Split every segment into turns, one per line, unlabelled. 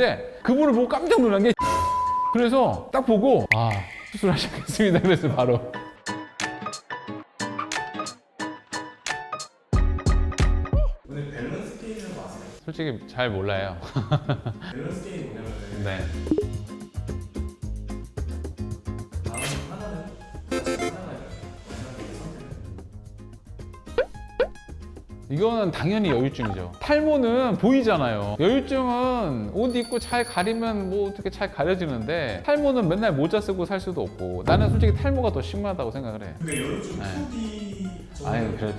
근데 그분을 보고 깜짝 놀란 게 그래서 딱 보고 아 수술하셨겠습니다. 그래서 바로
오늘 밸런스 게임을 아세요?
솔직히 잘 몰라요.
밸런스 게임 뭐냐면
네. 이거는 당연히 여유증이죠. 탈모는 보이잖아요. 여유증은 옷 입고 잘 가리면 뭐 어떻게 잘 가려지는데 탈모는 맨날 모자 쓰고 살 수도 없고 나는 솔직히 탈모가 더 심하다고 생각을 해.
근데 여유증
네.
후기
아유, 그래도.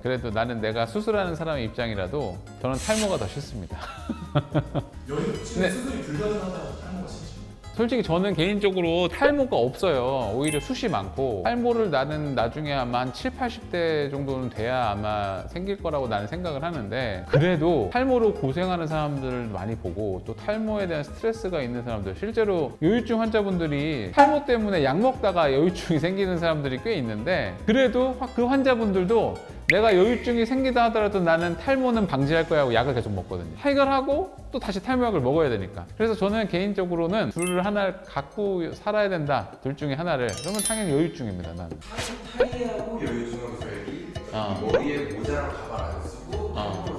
그래도 나는 내가 수술하는 사람의 입장이라도 저는 탈모가 더 싫습니다.
여유증
네.
수술이 불가능하다고 하는 것이죠.
솔직히 저는 개인적으로 탈모가 없어요. 오히려 숱이 많고 탈모를 나는 나중에 아마 한 7, 80대 정도는 돼야 아마 생길 거라고 나는 생각을 하는데 그래도 탈모로 고생하는 사람들을 많이 보고 또 탈모에 대한 스트레스가 있는 사람들 실제로 여유증 환자분들이 탈모 때문에 약 먹다가 여유증이 생기는 사람들이 꽤 있는데 그래도 화- 그 환자분들도 내가 여유증이 생기다 하더라도 나는 탈모는 방지할 거야 하고 약을 계속 먹거든요. 해결하고 또 다시 탈모약을 먹어야 되니까. 그래서 저는 개인적으로는 둘을 하나 갖고 살아야 된다. 둘 중에 하나를. 그러면 당연히 여유증입니다. 나는.
타이하고 여유증으로 살기
어.
머리에 모자랑 가발 안 쓰고
어.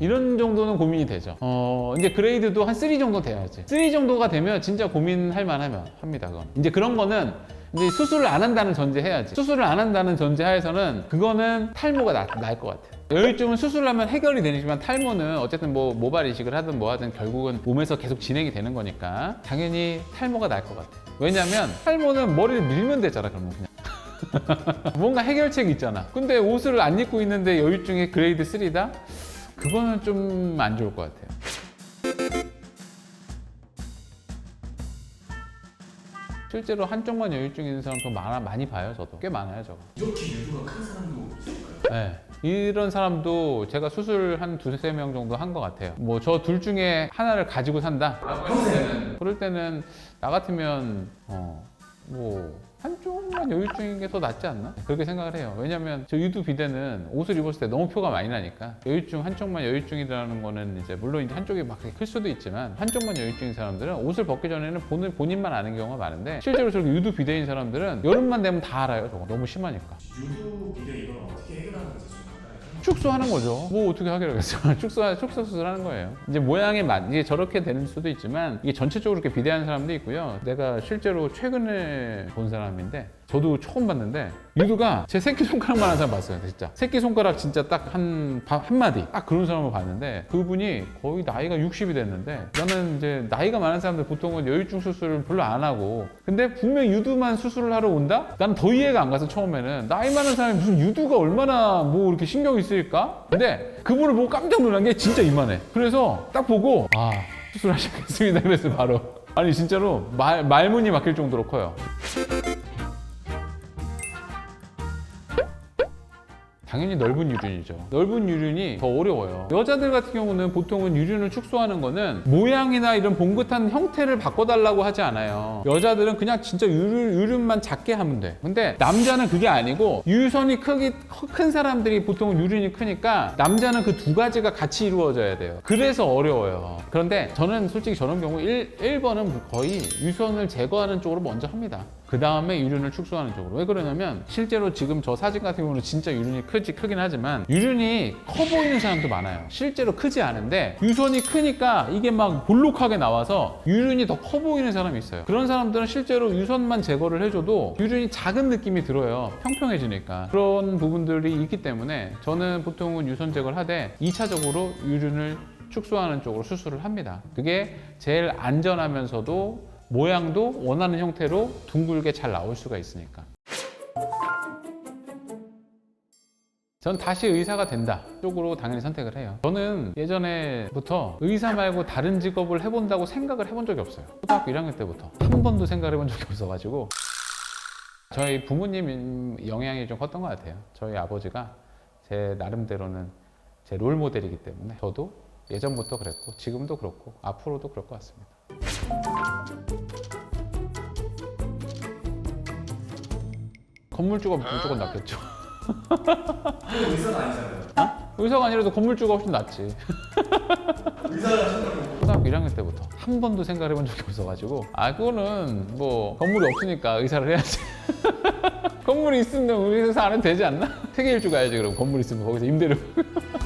이런 정도는 고민이 되죠. 어, 이제 그레이드도 한 3 정도 돼야지. 3 정도가 되면 진짜 고민할 만하면 합니다. 그건. 이제 그런 거는 이제 수술을 안 한다는 전제 해야지. 수술을 안 한다는 전제 하에서는 그거는 탈모가 나, 나을 것 같아요. 여유증은 수술을 하면 해결이 되지만 탈모는 어쨌든 뭐 모발 이식을 하든 뭐 하든 결국은 몸에서 계속 진행이 되는 거니까 당연히 탈모가 나을 것 같아요. 왜냐면 탈모는 머리를 밀면 되잖아, 그러면 그냥. 뭔가 해결책이 있잖아. 근데 옷을 안 입고 있는데 여유증이 그레이드 3다? 그거는 좀 안 좋을 것 같아요. 실제로 한쪽만 여유증 있는 사람 저 많아, 많이 봐요, 저도. 꽤 많아요, 저거.
이렇게 유두가 큰 사람도 있을까요?
네. 이런 사람도 제가 수술 한 두세 명 정도 한 것 같아요. 뭐 저 둘 중에 하나를 가지고 산다?
평생
그럴 때는 나 같으면 어, 뭐 한쪽만 여유증인 게 더 낫지 않나? 그렇게 생각을 해요. 왜냐면 저 유두 비대는 옷을 입었을 때 너무 표가 많이 나니까 여유증 한쪽만 여유증이라는 거는 이제 물론 이제 한쪽이 막 클 수도 있지만 한쪽만 여유증인 사람들은 옷을 벗기 전에는 본인, 본인만 아는 경우가 많은데 실제로 저렇게 유두 비대인 사람들은 여름만 되면 다 알아요. 저거 너무 심하니까.
유두 비대 이걸 어떻게
축소하는 거죠. 뭐 어떻게 하겠어요? 축소 축소 수술하는 거예요. 이제 모양에 맞 이게 저렇게 되는 수도 있지만 이게 전체적으로 이렇게 비대한 사람도 있고요. 내가 실제로 최근에 본 사람인데 저도 처음 봤는데 유두가 제 새끼 손가락만 한 사람 봤어요, 진짜. 새끼 손가락 진짜 딱 한 한 마디 딱 그런 사람을 봤는데 그분이 거의 나이가 60이 됐는데 나는 이제 나이가 많은 사람들 보통은 여유증 수술을 별로 안 하고 근데 분명 유두만 수술을 하러 온다? 나는 더 이해가 안 가서 처음에는 나이 많은 사람이 무슨 유두가 얼마나 뭐 이렇게 신경이 쓰일까? 근데 그분을 보고 깜짝 놀란 게 진짜 이만해. 그래서 딱 보고 아 수술하셨겠습니다. 그래서 바로 아니 진짜로 말 말문이 막힐 정도로 커요. 당연히 넓은 유륜이죠. 넓은 유륜이 더 어려워요. 여자들 같은 경우는 보통은 유륜을 축소하는 거는 모양이나 이런 봉긋한 형태를 바꿔달라고 하지 않아요. 여자들은 그냥 진짜 유륜, 유륜만 작게 하면 돼. 근데 남자는 그게 아니고 유선이 크기 큰 사람들이 보통은 유륜이 크니까 남자는 그 두 가지가 같이 이루어져야 돼요. 그래서 어려워요. 그런데 저는 솔직히 저런 경우 1, 1번은 거의 유선을 제거하는 쪽으로 먼저 합니다. 그 다음에 유륜을 축소하는 쪽으로. 왜 그러냐면 실제로 지금 저 사진 같은 경우는 진짜 유륜이 크지 크긴 하지만 유륜이 커 보이는 사람도 많아요. 실제로 크지 않은데 유선이 크니까 이게 막 볼록하게 나와서 유륜이 더 커 보이는 사람이 있어요. 그런 사람들은 실제로 유선만 제거를 해줘도 유륜이 작은 느낌이 들어요. 평평해지니까. 그런 부분들이 있기 때문에 저는 보통은 유선 제거를 하되 2차적으로 유륜을 축소하는 쪽으로 수술을 합니다. 그게 제일 안전하면서도 모양도 원하는 형태로 둥글게 잘 나올 수가 있으니까. 전 다시 의사가 된다 쪽으로 당연히 선택을 해요. 저는 예전에부터 의사 말고 다른 직업을 해본다고 생각을 해본 적이 없어요. 초등학교 1학년 때부터 한 번도 생각을 해본 적이 없어가지고 저희 부모님 영향이 좀 컸던 것 같아요. 저희 아버지가 제 나름대로는 제 롤 모델이기 때문에 저도 예전부터 그랬고 지금도 그렇고 앞으로도 그럴 것 같습니다. 건물주가 무조건 낫겠죠.
의사는 아니잖아요.
의사가 아니라도 건물주가 훨씬 낫지.
하신다고
초등학교 1학년 때부터 한 번도 생각을 해본 적이 없어가지고 아 그거는 뭐 건물이 없으니까 의사를 해야지 건물이 있으면 우리 회사 안 해도 되지 않나? 세계 일주 가야지 그럼 건물 있으면 거기서 임대료